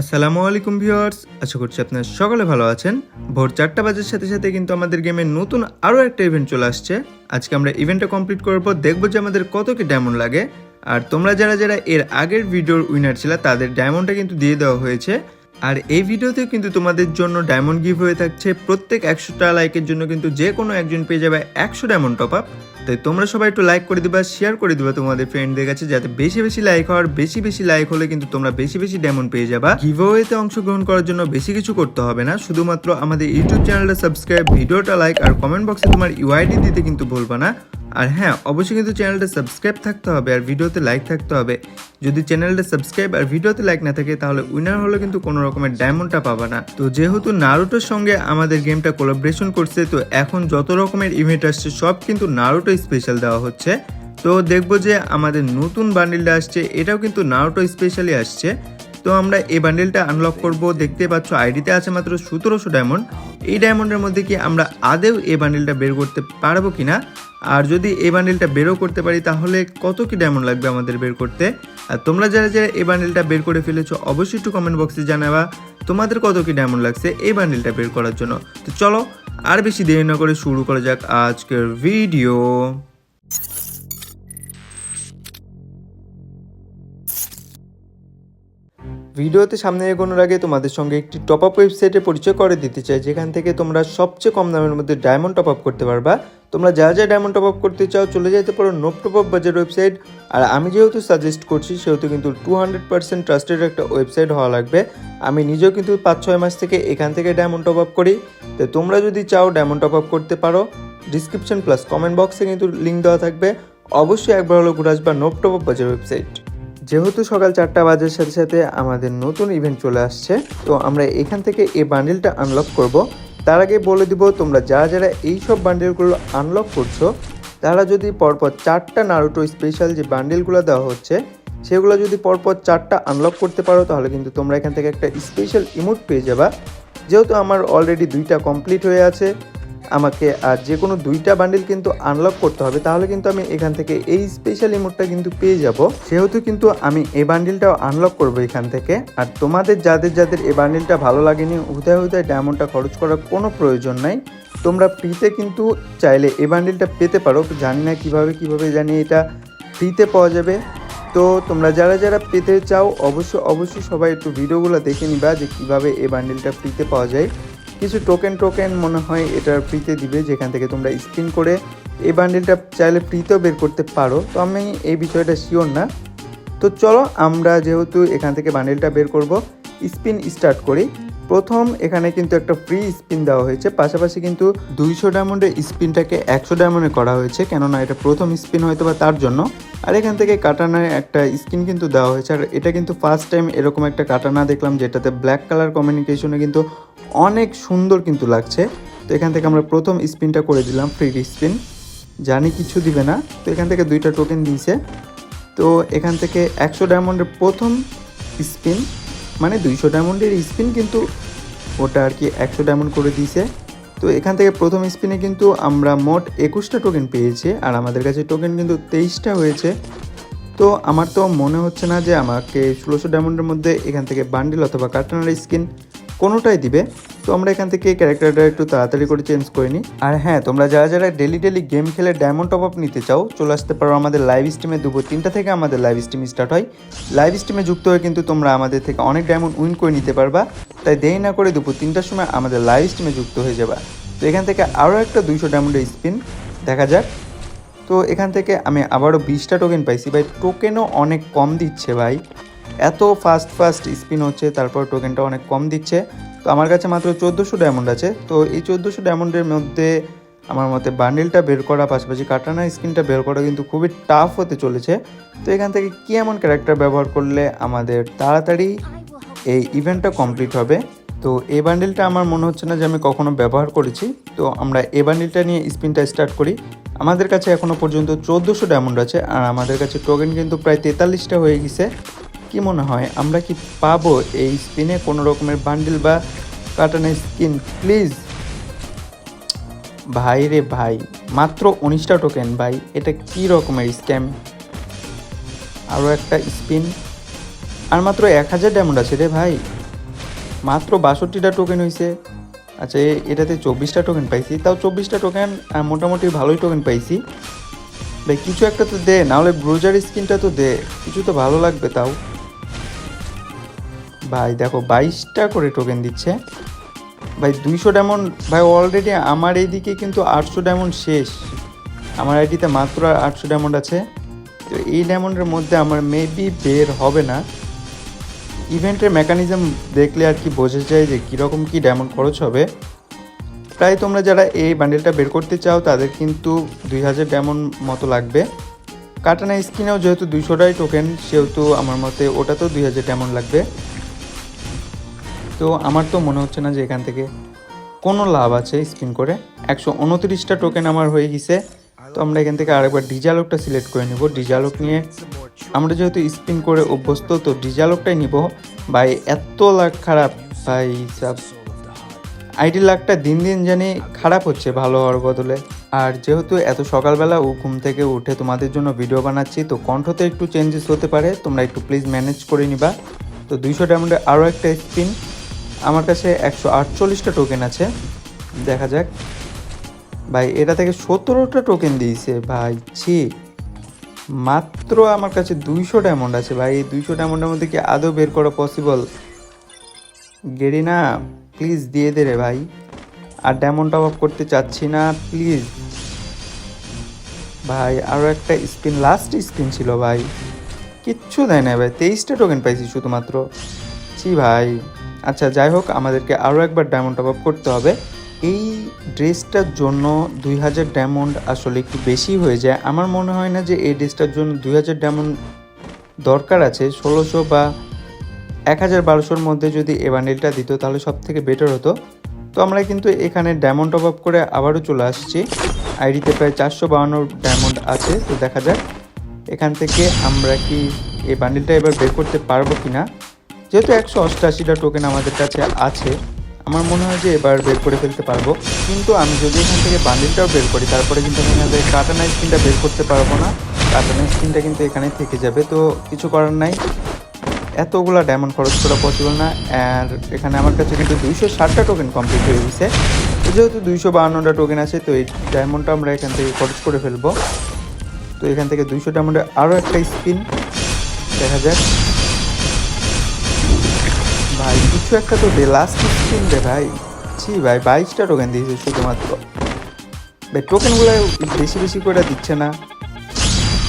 আসসালামু আলাইকুম ভিউয়ার্স, আশা করছি আপনারা সকলে ভালো আছেন। ভোর চারটা বাজার সাথে সাথে কিন্তু আমাদের গেমে নতুন আরও একটা ইভেন্ট চলে আসছে। আজকে আমরা ইভেন্টটা কমপ্লিট করার পর দেখব যে আমাদের কত কি ডায়মন্ড লাগে। আর তোমরা যারা যারা এর আগের ভিডিওর উইনার ছিল, তাদের ডায়মন্ডটা কিন্তু দিয়ে দেওয়া হয়েছে। আর এই ভিডিওতেও কিন্তু তোমাদের জন্য ডায়মন্ড গিভ হয়ে থাকছে প্রত্যেক একশোটা লাইকের জন্য কিন্তু যে কোনো একজন পেয়ে যাবে একশো ডায়মন্ড টপ আপ তাই তোমরা সবাই একটু লাইক করে দিবা শেয়ার করে দিবা তোমাদের ফ্রেন্ডদের কাছে যাতে বেশি বেশি লাইক হওয়ার, বেশি বেশি লাইক হলে কিন্তু তোমরা বেশি বেশি ডায়মন্ড পেয়ে যাবা। গিভওয়েতে অংশগ্রহণ করার জন্য বেশি কিছু করতে হবে না, শুধুমাত্র আমাদের ইউটিউব চ্যানেলটা সাবস্ক্রাইব ভিডিওটা লাইক আর কমেন্ট বক্সে তোমার ইউআইডি দিতে কিন্তু ভুলবা না। আর হ্যাঁ অবশ্যই কিন্তু চ্যানেলটা সাবস্ক্রাইব থাকতে হবে আর ভিডিওতে লাইক থাকতে হবে। যদি চ্যানেলটা সাবস্ক্রাইব আর ভিডিওতে লাইক না থাকে, তাহলে উইনার হলে কিন্তু কোনো রকমের ডায়মন্ডটা পাবা না। তো যেহেতু নারুটোর সঙ্গে আমাদের গেমটা কোলাবরেশন করছে, তো এখন যত রকমের ইভেন্ট আসছে, সব কিন্তু নারুটো স্পেশাল দেওয়া হচ্ছে। তো দেখব যে আমাদের নতুন বান্ডিলটা আসছে, এটাও কিন্তু নারুটো স্পেশালি আসছে। তো আমরা এই বান্ডেলটা আনলক করব। দেখতে পাচ্ছ আইডিতে আছে মাত্র সতেরোশো ডায়মন্ড এই ডায়মন্ডের মধ্যে কি আমরা আদেও এই বান্ডেলটা বের করতে পারব কিনা? আর যদি এই বান্ডেলটা বেরও করতে পারি, তাহলে কত কি ডায়মন্ড লাগবে আমাদের বের করতে? আর তোমরা যারা যারা এই বান্ডেলটা বের করে ফেলেছো, অবশ্যই একটু কমেন্ট বক্সে জানাবা, তোমাদের কত কি ডায়মন্ড লাগছে এই বান্ডেলটা বের করার জন্য। তো চলো, আর বেশি দেরি না করে শুরু করা যাক আজকের ভিডিও ভিডিওতে সামনে এগোনোর আগে তোমাদের সঙ্গে একটি টপ আপ ওয়েবসাইটে পরিচয় করে দিতে চাই, যেখান থেকে তোমরা সবচেয়ে কম দামের মধ্যে ডায়মন্ড টপ আপ করতে পারবা। তোমরা যা যা ডায়মন্ড টপ আপ করতে চাও চলে যেতে পারো nope top up Bazar website আর আমি যেহেতু সাজেস্ট করছি, সেহেতু কিন্তু টু হান্ড্রেড পার্সেন্ট ট্রাস্টেড একটা ওয়েবসাইট হওয়া লাগবে। আমি নিজেও কিন্তু পাঁচ ছয় মাস থেকে এখান থেকে ডায়মন্ড টপ আপ করি। তো তোমরা যদি চাও ডায়মন্ড টপ আপ করতে পারো ডিসক্রিপশন প্লাস কমেন্ট বক্সে কিন্তু লিঙ্ক দেওয়া থাকবে। অবশ্যই একবার হলো ঘুরে আসবা nope top up Bazar website যেহেতু সকাল চারটা বাজার সাথে সাথে আমাদের নতুন ইভেন্ট চলে আসছে, তো আমরা এখান থেকে এই বান্ডেলটা আনলক করব। তার আগে বলে দিব, তোমরা যারা যারা এই সব বান্ডেলগুলো আনলক করছ, তারা যদি পরপর চারটা নারুটো স্পেশাল যে বান্ডেলগুলো দেওয়া হচ্ছে, সেগুলো যদি পরপর চারটা আনলক করতে পারো, তাহলে কিন্তু তোমরা এখান থেকে একটা স্পেশাল ইমোট পেয়ে যাবা। যেহেতু আমার অলরেডি দুইটা কমপ্লিট হয়ে আছে আমাকে, আর যে কোনো দুইটা বান্ডিল কিন্তু আনলক করতে হবে, তাহলে কিন্তু আমি এখান থেকে এই স্পেশাল ইমোটটা কিন্তু পেয়ে যাব। সেহেতু কিন্তু আমি এই বান্ডিলটাও আনলক করব এখান থেকে। আর তোমাদের, যাদের যাদের এই বান্ডিলটা ভালো লাগেনি হুদায় হুদায় ডায়মন্ডটা খরচ করার কোনো প্রয়োজন নাই। তোমরা ফ্রিতে কিন্তু চাইলে এই বান্ডিলটা পেতে পারো, জানি না কীভাবে কীভাবে জানি এটা ফ্রিতে পাওয়া যাবে। তো তোমরা যারা যারা পেতে চাও, অবশ্যই অবশ্যই সবাই একটু ভিডিওগুলো দেখে নিবা যে কীভাবে এই বান্ডিলটা ফ্রিতে পাওয়া যায়। কিছু টোকেন টোকেন মনে হয় এটা ফ্রিতে দিবে, যেখান থেকে তোমরা স্পিন করে এই বান্ডেলটা চাইলে ফ্রিতেও বের করতে পারো। তো আমি এই বিষয়টা শিওর না। তো চলো আমরা যেহেতু এখান থেকে বান্ডেলটা বের করব স্পিন স্টার্ট করি। প্রথম এখানে কিন্তু একটা ফ্রি স্পিন দেওয়া হয়েছে, পাশাপাশি কিন্তু দুইশো ডায়মন্ডের স্পিনটাকে একশো ডায়মন্ডে করা হয়েছে, কেননা এটা প্রথম স্পিন হয়তো বা তার জন্য। আর এখান থেকে কাটানায় একটা স্কিন কিন্তু দেওয়া হয়েছে, আর এটা কিন্তু ফার্স্ট টাইম এরকম একটা কাটানা দেখলাম, যেটাতে ব্ল্যাক কালার কমিউনিকেশনে কিন্তু অনেক সুন্দর কিন্তু লাগছে। তো এখান থেকে আমরা প্রথম স্পিনটা করে দিলাম ফ্রি স্পিন জানি কিছু দিবে না, তো এখান থেকে দুইটা টোকেন দিয়েছে। তো এখান থেকে একশো ডায়মন্ডের প্রথম স্পিন মানে দুইশো ডায়মন্ডের স্পিন কিন্তু ওটা আর কি একশো ডায়মন্ড করে দিয়েছে। তো এখান থেকে প্রথম স্পিনে কিন্তু আমরা মোট একুশটা টোকেন পেয়েছি, আর আমাদের কাছে টোকেন কিন্তু তেইশটা হয়েছে। তো আমার তো মনে হচ্ছে না যে আমাকে ষোলোশো ডায়মন্ডের মধ্যে এখান থেকে বান্ডিল অথবা কার্টনার স্কিন কোনোটাই দিবে। তো আমরা এখান থেকে ক্যারেক্টারটা একটু তাড়াতাড়ি করে চেঞ্জ করে নিই। আর হ্যাঁ তোমরা যারা যারা ডেলি ডেলি গেম খেলে ডায়মন্ড টপ আপ নিতে চাও, চলে আসতে পারো আমাদের লাইভ স্ট্রিমে দুপুর তিনটা থেকে আমাদের লাইভ স্ট্রিম স্টার্ট হয়। লাইভ স্ট্রিমে যুক্ত হয়ে কিন্তু তোমরা আমাদের থেকে অনেক ডায়মন্ড উইন করে নিতে পারবা। তাই দেরি না করে দুপুর তিনটার সময় আমাদের লাইভ স্ট্রিমে যুক্ত হয়ে যাবা। তো এখান থেকে আরও একটা দুইশো ডায়মন্ডের স্পিন দেখা যাক। তো এখান থেকে আমি আবারও বিশটা টোকেন পাইছি। ভাই টোকেনও অনেক কম দিচ্ছে ভাই। এত ফাস্ট ফাস্ট স্পিন হচ্ছে, তারপর টোকেনটা অনেক কম দিচ্ছে। তো আমার কাছে মাত্র চোদ্দোশো ডায়মন্ড আছে। তো এই চোদ্দোশো ডায়মন্ডের মধ্যে আমার মতে বান্ডেলটা বের করা, পাশাপাশি কাটানা স্কিনটা বের করা কিন্তু খুবই টাফ হতে চলেছে। তো এখান থেকে কী এমন ক্যারেক্টার ব্যবহার করলে আমাদের তাড়াতাড়ি এই ইভেন্টটা কমপ্লিট হবে? তো এই বান্ডেলটা আমার মনে হচ্ছে না যে আমি কখনো ব্যবহার করেছি। তো আমরা এই বান্ডেলটা নিয়ে স্পিনটা স্টার্ট করি। আমাদের কাছে এখনও পর্যন্ত চোদ্দোশো ডায়মন্ড আছে। আর আমাদের কাছে টোকেন কিন্তু প্রায় তেতাল্লিশটা হয়ে গেছে। কি মনে হয়? আমরা কি পাবো এই স্পিনে কোনো রকমের বান্ডিল বা কাটানো স্কিন প্লিজ ভাই রে ভাই, মাত্র উনিশটা টোকেন ভাই, এটা কি রকমের স্ক্যাম আরও একটা স্পিন আর মাত্র এক হাজার ডায়মন্ড আছে রে ভাই। মাত্র বাষট্টিটা টোকেন হয়েছে আচ্ছা এটাতে চব্বিশটা টোকেন পাইছি। তাও চব্বিশটা টোকেন মোটামুটি ভালোই টোকেন পাইছি। ভাই, কিছু একটা তো দে, নাহলে ব্রোজার স্কিনটা তো দে। কিছু তো ভালো লাগবে তাও। ভাই, দেখো বাইশটা করে টোকেন দিচ্ছে। ভাই, দুইশো ডায়মন্ড ভাই অলরেডি আমার এইদিকে কিন্তু আটশো ডায়মন্ড শেষ। আমার আইডিতে মাত্র আটশো ডায়মন্ড আছে। তো এই ডায়মন্ডের মধ্যে আমার মেবি বের হবে না। ইভেন্টের মেকানিজম দেখলে আর কি বোঝা যায় যে কীরকম কী ডায়মন্ড খরচ হবে। প্রায় তোমরা যারা এই বান্ডেলটা বের করতে চাও, তাদের কিন্তু দুই হাজার ডায়মন্ড মতো লাগবে। কাটানা স্কিনেও যেহেতু দুইশোটাই টোকেন সেহেতু আমার মতে ওটাতেও দুই হাজার ডায়মন্ড লাগবে। তো আমার তো মনে হচ্ছে না যে এখান থেকে কোনো লাভ আছে স্পিন করে। একশো উনত্রিশটা টোকেন আমার হয়ে গেছে। তো আমরা এখান থেকে আরেকবার ডিজালকটা সিলেক্ট করে নেব। ডিজালক নিয়ে আমরা যেহেতু স্পিন করে অভ্যস্ত, তো ডিজালকটাই নিব। ভাই, এত লাখ খারাপ। ভাই, সব আইডি লাখটা দিন দিন জানি খারাপ হচ্ছে ভালো হওয়ার বদলে। আর যেহেতু এত সকালবেলা ও ঘুম থেকে উঠে তোমাদের জন্য ভিডিও বানাচ্ছি, তো কণ্ঠতে একটু চেঞ্জেস হতে পারে। তোমরা একটু প্লিজ ম্যানেজ করে নিবা। তো দুইশো ডায়মন্ডে আরও একটা স্পিন আমার কাছে একশো আটচল্লিশটা টোকেন আছে। দেখা যাক। ভাই, এটা থেকে সতেরোটা টোকেন দিয়েছে। ভাই, ছি। মাত্র আমার কাছে দুইশো ডায়মন্ড আছে। ভাই, এই দুইশো ডায়মন্ডের মধ্যে কি আদৌ বের করা পসিবল গেড়ি না প্লিজ দিয়ে দে রে ভাই। আর ডায়মন্ড আপ করতে চাচ্ছি না প্লিজ ভাই আরও একটা স্পিন লাস্ট স্পিন ছিল ভাই। কিচ্ছু দেয় না ভাই। তেইশটা টোকেন পাইছি শুধুমাত্র। ছি ভাই। আচ্ছা যাই হোক, আমাদেরকে আরও একবার ডায়মন্ড টপ আপ করতে হবে। এই ড্রেসটার জন্য দুই হাজার ডায়মন্ড আসলে একটু বেশি হয়ে যায়। আমার মনে হয় না যে এই ড্রেসটার জন্য দুই হাজার ডায়মন্ড দরকার আছে। ষোলোশো বা এক হাজার বারোশোর মধ্যে যদি এ বান্ডেলটা দিত, তাহলে সব থেকে বেটার হতো। তো আমরা কিন্তু এখানে ডায়মন্ড টপ আপ করে আবারও চলে আসছি। আইডিতে প্রায় চারশো বাউন্ন ডায়মন্ড আছে, তো দেখা যাক। এখান থেকে আমরা কি এই বান্ডেলটা এবার বের করতে পারব কি না যেহেতু একশো অষ্টআশিটা টোকেন আমাদের কাছে আছে, আমার মনে হয় যে এবার বের করে ফেলতে পারব। কিন্তু আমি যদি এখান থেকে বান্ডেলটাও বের করি, তারপরে কিন্তু আমি আমাদের কাটানা স্কিনটা বের করতে পারব না। কাটানা স্কিনটা কিন্তু এখানে থেকে যাবে, তো কিছু করার নাই। এতগুলো ডায়মন্ড খরচ করা পসিবল না আর এখানে আমার কাছে কিন্তু দুইশো ষাটটা টোকেন কমপ্লিট হয়ে গেছে। যেহেতু দুইশো বাহান্নটা টোকেন আছে, তো এই ডায়মন্ডটা আমরা এখান থেকে খরচ করে ফেলব। তো এখান থেকে দুইশো ডায়মন্ডে আরও একটা স্পিন দেখা যাক। কিছু একটা তো লাস্ট স্পিন দে ভাই। ছি ভাই, বাইশটা টোকেন দিয়েছে শুধুমাত্র। ভাই টোকেনগুলো বেশি বেশি করে দিচ্ছে না।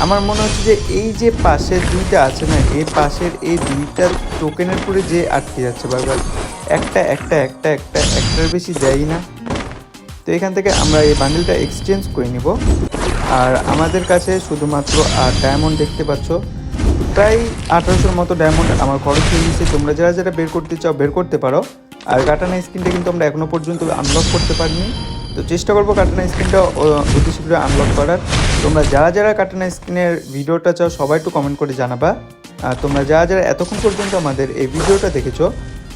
আমার মনে হচ্ছে যে এই যে পাশের দুইটা আছে না এই পাশের এই দুইটা টোকেনের পরে যে আটকে যাচ্ছে বারবার, একটা একটা একটা একটা, একটার বেশি দেয়ই না। তো এখান থেকে আমরা এই বান্ডেলটা এক্সচেঞ্জ করে নিব। আর আমাদের কাছে শুধুমাত্র আর ডায়মন্ড দেখতে পাচ্ছ। প্রায় আঠারোশোর মতো ডায়মন্ড আমার খরচ হয়ে গেছে। তোমরা যারা যারা বের করতে চাও, বের করতে পারো। আর কাটানা স্ক্রিনটা কিন্তু আমরা এখনও পর্যন্ত আনলক করতে পারিনি। তো চেষ্টা করব কাটানা স্ক্রিনটা অতি শীঘ্র আনলক করার। তোমরা যারা যারা কাটানা স্ক্রিনের ভিডিওটা চাও, সবাই একটু কমেন্ট করে জানাবা। আর তোমরা যারা যারা এতক্ষণ পর্যন্ত আমাদের এই ভিডিওটা দেখেছ,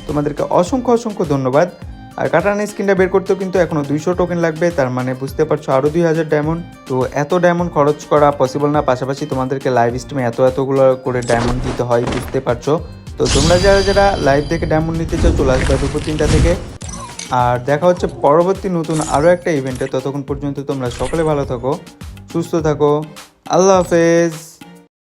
তোমাদেরকে অসংখ্য অসংখ্য ধন্যবাদ। আর কাটানা স্ক্রিনটা বের করতেও কিন্তু এখনও দুইশো টোকেন লাগবে, তার মানে বুঝতে পারছ আরও দুই হাজার ডায়মন্ড তো এত ডায়মন্ড খরচ করা পসিবল না, পাশাপাশি তোমাদেরকে লাইভ স্ট্রিমে এত এতগুলো করে ডায়মন্ড দিতে হয়, বুঝতে পারছ? তো তোমরা যারা যারা লাইভ থেকে ডায়মন্ড নিতে চাও, চলে আসবে দুপুর তিনটা থেকে। আর দেখা হচ্ছে পরবর্তী নতুন আরও একটা ইভেন্টে ততক্ষণ পর্যন্ত তোমরা সকলে ভালো থাকো, সুস্থ থাকো। আল্লাহ হাফেজ।